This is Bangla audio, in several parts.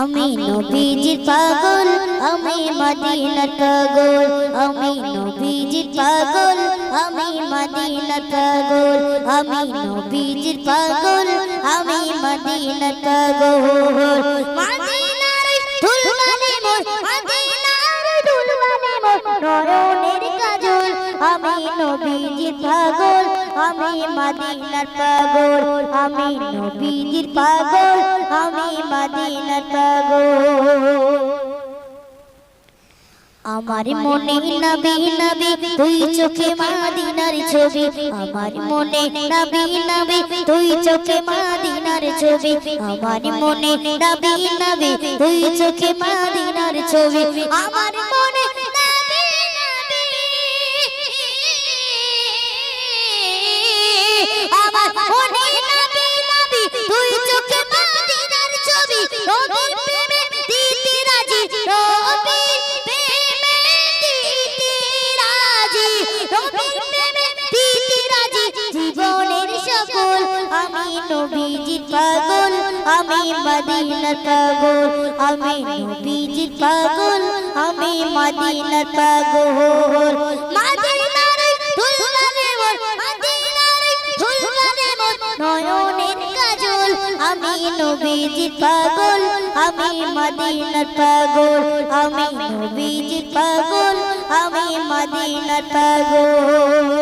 আমি নবীজির পাগল আমি মদিনার পাগল আমি নবীজির পাগল আমি মদিনার পাগল আমি নবীজির পাগল আমি মদিনার পাগল। মদিনার দুলবানে মোর মদিনার দুলবানে মোর কাজল আমি নবীজির পাগল। আমি মদিনার পাগল, আমি নবীজির পাগল, আমি মদিনার পাগল। আমার মনে নবী নবী, তুই চোখে মাদিনার ছবি। আমার মনে নবী নবী, তুই চোখে মাদিনার ছবি। আমার মনে নবী নবী, তুই চোখে মাদিনার ছবি। আমার আমি নবীজির পাগল, আমি মদিনার পাগল। আমি নবীজির পাগল, আমি মদিনার পাগল। মদিনার দুলবানে মোর, মদিনার দুলবানে মোর নয়নের কাজল। আমি নবীজির পাগল, আমি মদিনার পাগল। আমি নবীজির পাগল, আমি মদিনার পাগল।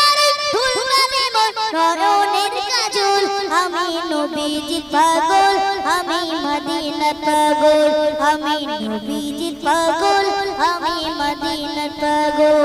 আমি নবীজির পাগল, আমি মদিনার পাগল, আমি নবীজির পাগল, আমি মদিনার পাগল।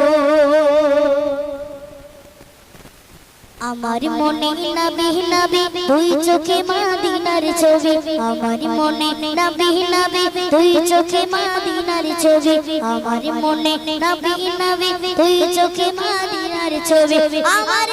আমার মনে নবী নবী তুই চোখে মাদিনার ছবি। আমার মনে নবী নবী তুই চোখে মাদিনার ছবি। আমার মনে নবী নবী তুই চোখে মাদিনার ছবি। আমার